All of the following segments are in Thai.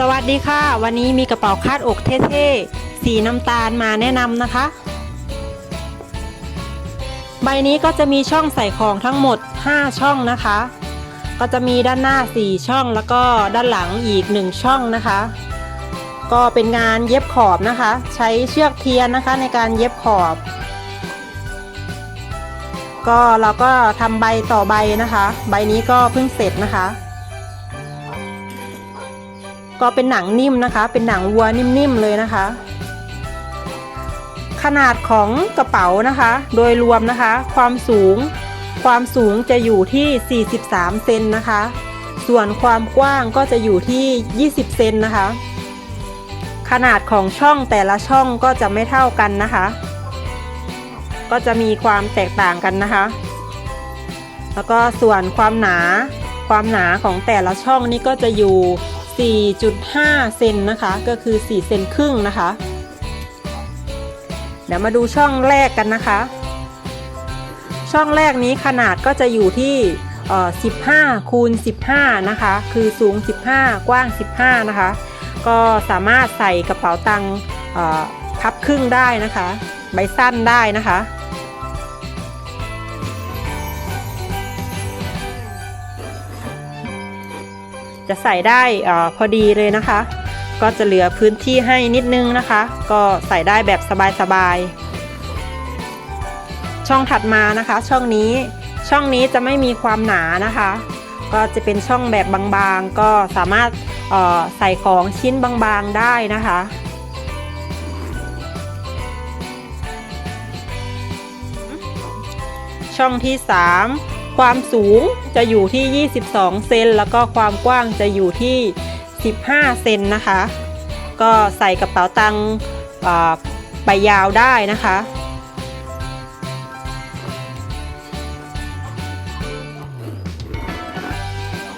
สวัสดีค่ะ วันนี้มีกระเป๋าคาดอกเท่ๆ สีน้ำตาลมาแนะนำนะคะ ใบนี้ก็จะมีช่องใส่ของทั้งหมด 5 ช่องนะคะ ก็จะมีด้านหน้า 4 ช่องแล้วก็ด้านหลังอีก 1 ช่องนะคะ ก็เป็นงานเย็บขอบนะคะ ใช้เชือกเทียนนะคะในการเย็บขอบ ก็เราก็ทำใบต่อใบนะคะ ใบนี้ก็เพิ่งเสร็จนะคะ ก็เป็นหนังนิ่มนะคะ เป็นหนังวัวนิ่มๆเลยนะคะ ขนาดของกระเป๋านะคะ โดยรวมนะคะ ความสูง ความสูงจะอยู่ที่ 43 เซนนะคะ ส่วนความกว้างก็จะอยู่ที่ 20 เซนนะคะ ขนาดของช่องแต่ละช่องก็จะไม่เท่ากันนะคะ ก็จะมีความแตกต่างกันนะคะ แล้วก็ส่วนความหนา ความหนาของแต่ละช่องนี่ก็จะอยู่ 4.5 เซนนะคะ ก็คือ 4 เซนครึ่งนะคะ เดี๋ยวมาดูช่องแรกกันนะคะ ช่องแรกนี้ขนาดก็จะอยู่ที่ 15 คูณ 15 นะคะ คือสูง 15 กว้าง 15 นะคะ ก็สามารถใส่กระเป๋าตังค์พับครึ่งได้นะคะ ใบสั้นได้นะคะ จะใส่ได้อพอดีเลยนะคะ ก็จะเหลือพื้นที่ให้นิดนึงนะคะ ก็ใส่ได้แบบสบายๆช่องถัดมานะคะ ช่องนี้ช่องนี้จะไม่มีความหนานะคะ ก็จะเป็นช่องแบบบางๆ ก็สามารถใส่ของชิ้นบางๆได้นะคะช่องที่ 3 ความสูงจะอยู่ที่ 22 เซนแล้วก็ความกว้างจะอยู่ที่ 15 เซนนะคะ ก็ใส่กระเป๋าตังค์ใบยาวได้นะคะ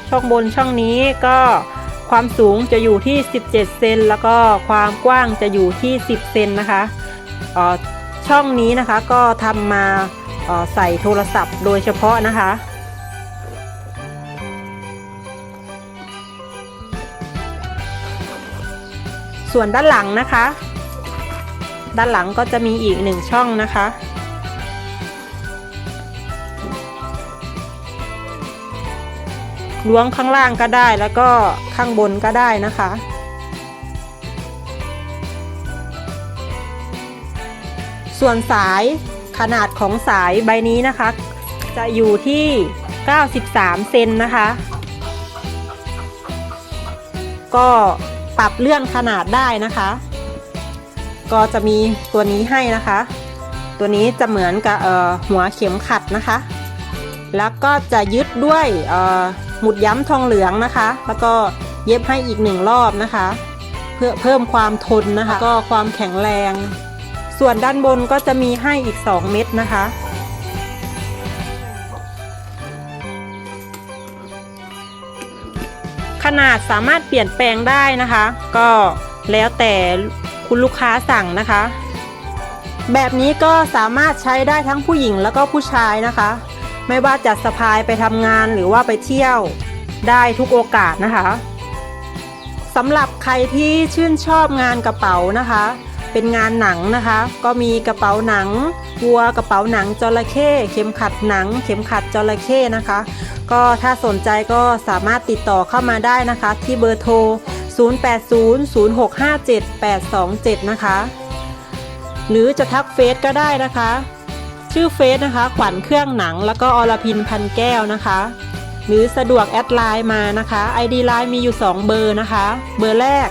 ช่องบนช่องนี้ก็ความสูงจะอยู่ที่ 17 เซนแล้วก็ความกว้างจะอยู่ที่ 10 เซนนะคะอ่อช่องนี้นะคะก็ทำมา ใส่โทรศัพท์โดยเฉพาะนะคะ ส่วนด้านหลังนะคะ ด้านหลังก็จะมีอีกหนึ่งช่องนะคะล้วงข้างล่างก็ได้แล้วก็ข้างบนก็ได้นะคะ ส่วนสาย ขนาดของสายใบนี้นะคะ จะอยู่ที่ 93 เซนนะคะ ก็ปรับเลื่อนขนาดได้นะคะ ก็จะมีตัวนี้ให้นะคะ ตัวนี้จะเหมือนกับหัวเข็มขัดนะคะ แล้วก็จะยึดด้วยหมุดย้ำทองเหลืองนะคะ แล้วก็เย็บให้อีกหนึ่งรอบนะคะ เพื่อเพิ่มความทนนะคะ ก็ความแข็งแรง ส่วนด้านบนก็จะมีให้อีก 2 เม็ดนะคะ ขนาดสามารถเปลี่ยนแปลงได้นะคะ ก็แล้วแต่คุณลูกค้าสั่งนะคะ แบบนี้ก็สามารถใช้ได้ทั้งผู้หญิงแล้วก็ผู้ชายนะคะ ไม่ว่าจะสะพายไปทำงานหรือว่าไปเที่ยวได้ทุกโอกาสนะคะสำหรับใครที่ชื่นชอบงานกระเป๋านะคะ เป็นงานหนังนะคะ ก็มีกระเป๋าหนังวัวกระเป๋าหนังจระเข้เข็มขัดหนัง เข็มขัดจระเข้นะคะ ก็ถ้าสนใจก็สามารถติดต่อเข้ามาได้นะคะ ที่เบอร์โทร 0800657827 นะคะ หรือจะทักเฟซก็ได้นะคะ ชื่อเฟซนะคะ ขวัญเครื่องหนังแล้วก็อรพินพันแก้วนะคะหรือสะดวกแอดไลน์มานะคะ ID ไลน์มีอยู่ 2 เบอร์นะคะ เบอร์แรก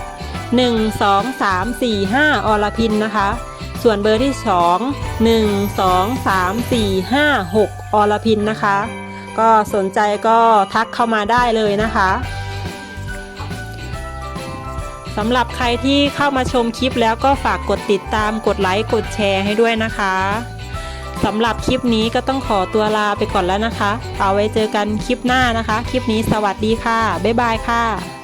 1 2 3 4 5 อรพินนะคะ ส่วนเบอร์ที่ 2 1 2 3 4 5 6 อรพินนะคะ ก็สนใจก็ทักเข้ามาได้เลยนะคะสำหรับใครที่เข้ามาชมคลิปแล้วก็ฝากกดติดตามกดไลค์กดแชร์ให้ด้วยนะคะสำหรับคลิปนี้ก็ต้องขอตัวลาไปก่อนแล้วนะคะ เอาไว้เจอกันคลิปหน้านะคะ คลิปนี้สวัสดีค่ะ บ๊ายบายค่ะ